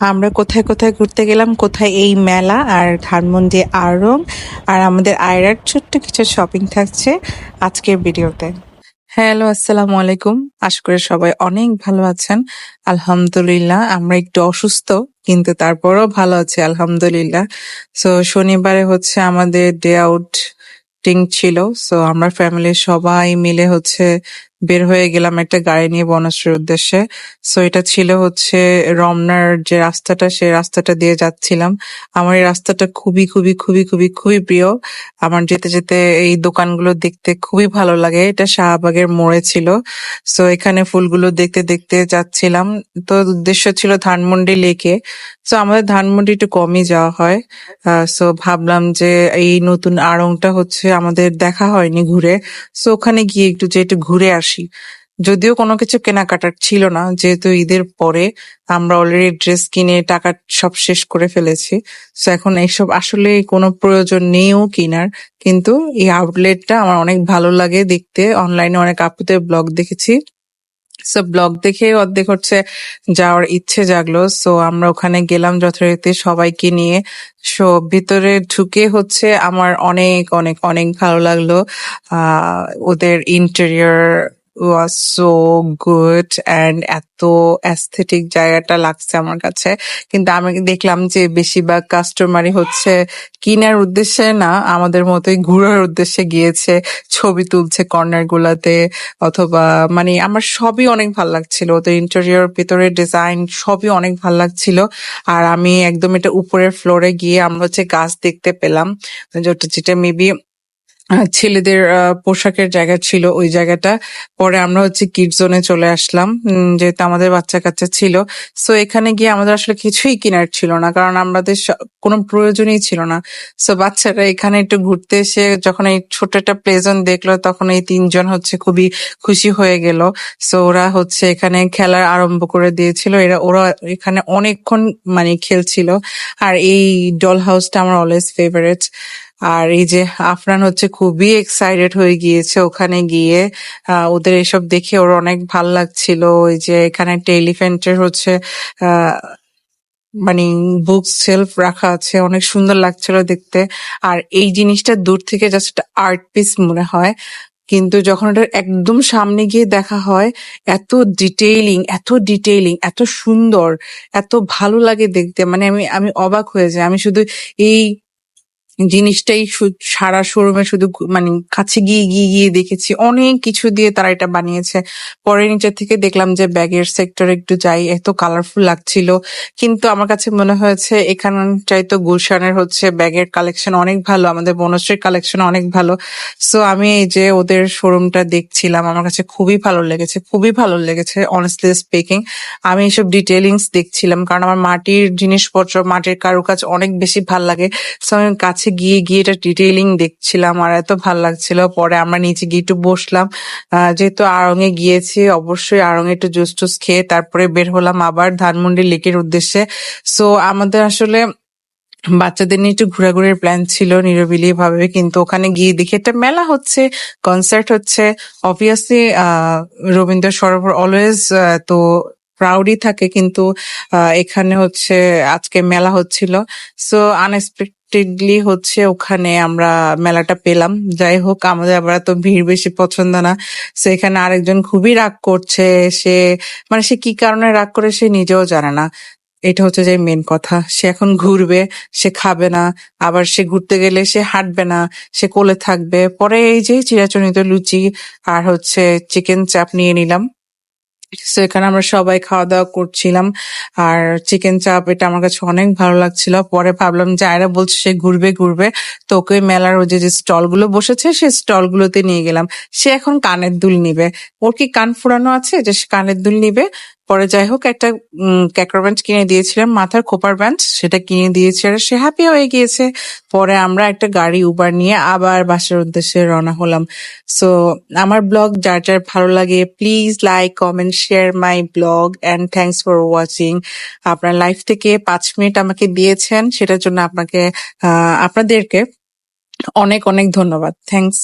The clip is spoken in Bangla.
আমরা কোথায় কোথায় ঘুরতে গেলাম, কোথায় এই মেলা আর ধানমন্ডি আড়ং আর আমাদের আয়রার ছোট্ট কিছু শপিং থাকছে আজকের ভিডিওতে। হ্যালো, আসসালামু আলাইকুম। আশা করি সবাই অনেক ভালো আছেন। আলহামদুলিল্লাহ, আমরা একটু অসুস্থ, কিন্তু তারপরও ভালো আছে, আলহামদুলিল্লাহ। সো শনিবারে হচ্ছে আমাদের ডে আউট ছিল। সো আমরা ফ্যামিলির সবাই মিলে হচ্ছে বের হয়ে গেলাম একটা গাড়ি নিয়ে বনশ্রীর উদ্দেশ্যে। সো এটা ছিল হচ্ছে রমনার যে রাস্তাটা, সেই রাস্তাটা দিয়ে যাচ্ছিলাম। আমার এই রাস্তাটা খুবই খুবই খুবই খুবই খুবই প্রিয়। আমার যেতে যেতে এই দোকানগুলো দেখতে খুবই ভালো লাগে। এটা শাহবাগের মোড়ে ছিল। সো এখানে ফুলগুলো দেখতে দেখতে যাচ্ছিলাম। তো, উদ্দেশ্য ছিল ধানমন্ডি লেকে। সো আমাদের ধানমন্ডি একটু কমই যাওয়া হয়। সো ভাবলাম যে এই নতুন আড়ংটা হচ্ছে আমাদের দেখা হয়নি ঘুরে। সো ওখানে গিয়ে একটু যে একটু ঘুরে আসি। যদিও কোনো কিছু কেনাকাটার ছিল না, যেহেতু ঈদের পরে আমরা অলরেডি ড্রেস কিনে টাকা সব শেষ করে ফেলেছি। সো এখন এইসব আসলে কোনো প্রয়োজন নেইও কিনার। কিন্তু এই আউটলেটটা আমার অনেক ভালো লাগে দেখতে। অনলাইনে অনেক আপুদের ব্লগ দেখেছি। সো ব্লগ দেখে অর্ধেক হচ্ছে যাওয়ার ইচ্ছে জাগলো। সো আমরা ওখানে গেলাম যথারীতি সবাইকে নিয়ে। সো ভিতরে ঢুকে হচ্ছে আমার অনেক অনেক অনেক ভালো লাগল। ওদের interior was so good and এত অ্যাস্থেটিক জায়গাটা লাগছে আমার কাছে। কিন্তু আমি দেখলাম যে বেশিরভাগ কাস্টমারই হচ্ছে কিনার উদ্দেশ্যে না, আমাদের মতোই ঘুরার উদ্দেশ্যে গিয়েছে, ছবি তুলছে কর্নার গুলাতে অথবা মানে আমার সবই অনেক ভালো লাগছিল। ওদের ইন্টেরিয়র ভিতরে ডিজাইন সবই অনেক ভালো লাগছিল। আর আমি একদম এটা উপরের ফ্লোরে গিয়ে আমরা হচ্ছে গাছ দেখতে পেলাম। যেটা যেটা মেবি ছেলেদের পোশাকের জায়গা ছিল ওই জায়গাটা। পরে আমরা হচ্ছে কিড জোনে চলে আসলাম যেহেতু আমাদের বাচ্চা কাচ্চা ছিল। সো এখানে গিয়ে আমাদের আসলে কিছুই কেনার ছিল না, কারণ আমাদের কোনো প্রয়োজনই ছিল না। সো বাচ্চারা এখানে একটু ঘুরতে এসে যখন এই ছোট একটা প্লেজন দেখল, তখন এই তিনজন হচ্ছে খুবই খুশি হয়ে গেল। সো ওরা হচ্ছে এখানে খেলার আরম্ভ করে দিয়েছিল। এরা, ওরা এখানে অনেকক্ষণ মানে খেলছিল। আর এই ডল হাউসটা আমার অলওয়েজ ফেভারিট আর এই যে আফরান হচ্ছে খুবই এক্সাইটেড হয়ে গিয়েছে ওখানে গিয়ে। ওদের এসব দেখে ওর অনেক ভালো লাগছিল। ওই যে এখানে একটা এলিফ্যান্টের হচ্ছে মানে বুক সেলফ রাখা আছে। অনেক সুন্দর লাগছিল দেখতে। আর এই জিনিসটা দূর থেকে জাস্ট আর্ট পিস মনে হয়। কিন্তু যখন এটা একদম সামনে গিয়ে দেখা হয়, এত ডিটেইলিং এত ডিটেইলিং এত সুন্দর, এত ভালো লাগে দেখতে। মানে আমি আমি অবাক হয়ে যাই। আমি শুধু এই জিনিসটাই সারা শোরুমে শুধু মানে কাছে গিয়ে গিয়ে গিয়ে দেখেছি। অনেক কিছু দিয়ে তারা এটা বানিয়েছে। পরে নিচে থেকে দেখলাম যে ব্যাগের সেক্টর একটু যাই, এত কালারফুল লাগছিল। কিন্তু আমার কাছে মনে হয়েছে এখানে চাইতো গুলশানের হচ্ছে ব্যাগের কালেকশন অনেক ভালো, আমাদের বনশ্রীর কালেকশন অনেক ভালো। সো আমি এই যে ওদের শোরুমটা দেখছিলাম, আমার কাছে খুবই ভালো লেগেছে, খুবই ভালো লেগেছে অনেস্টলি স্পিকিং আমি এসব ডিটেলিংস দেখছিলাম, কারণ আমার মাটির জিনিসপত্র, মাটির কারুকাজ অনেক বেশি ভালো লাগে। সো আমি কাছে গিয়ে গিয়ে এটা ডিটেইলিং দেখছিলাম আর এত ভালো লাগছিল। পরে আমরা নিচে গিয়ে একটু বসলাম। যেহেতু আড়ং এ গিয়েছি, অবশ্যই আড়ং এ একটু জুস টুস খেয়ে তারপরে বের হলাম আবার ধানমন্ডি লেকের উদ্দেশ্যে। সো আমাদের আসলে বাচ্চাদের নিয়ে একটু ঘোরাঘুরির প্ল্যান ছিল নিরবিলি ভাবে কিন্তু ওখানে গিয়ে দেখি একটা মেলা হচ্ছে কনসার্ট হচ্ছে। অবভিয়াসলি রবীন্দ্র সরোবর অলওয়েজ তো প্রাউডই থাকে। কিন্তু এখানে হচ্ছে, আজকে মেলা হচ্ছিল। সো আনএক্সপেক্টেডলি হচ্ছে ওখানে আমরা মেলাটা পেলাম। যাই হোক, আমাদের আবার তো ভিড় বেশি পছন্দ না। সো এখানে আরেকজন খুবই রাগ করছে। সে মানে সে কি কারণে রাগ করে সে নিজেও জানে না। এটা হচ্ছে যে মেন কথা। সে এখন ঘুরবে, সে খাবে না। আবার সে ঘুরতে গেলে সে হাঁটবে না, সে কোলে থাকবে। পরে এই যে চিরাচরিত লুচি আর হচ্ছে চিকেন চাপ নিয়ে নিলাম। তো এখানে আমরা সবাই খাওয়া দাওয়া করছিলাম। আর চিকেন চাপ এটা আমার কাছে অনেক ভালো লাগছিল। পরে ভাবলাম যে আয়রা বলছে সে ঘুরবে ঘুরবে। তোকে মেলার ওই যে স্টলগুলো স্টলগুলো বসেছে সে স্টল গুলোতে নিয়ে গেলাম। সে এখন কানের দুল নিবে। ওর কি কান ফুরানো আছে? যে সে কানের দুল নিবে? পরে যাই হোক, একটা ক্যাকর ব্যান্ড কিনে দিয়েছিলাম। মাথার খোপার ব্যান্ড সেটা কিনে দিয়েছে আর সে হ্যাপি হয়ে গিয়েছে। পরে আমরা একটা গাড়ি উবার নিয়ে আবার বাসার উদ্দেশ্যে রওনা হলাম। সো আমার ব্লগ যার যার ভালো লাগে please like comment share my blog and thanks for watching আপনার লাইফ থেকে পাঁচ মিনিট আমাকে দিয়েছেন, সেটার জন্য আপনাকে আপনাদেরকে অনেক অনেক ধন্যবাদ। থ্যাংকস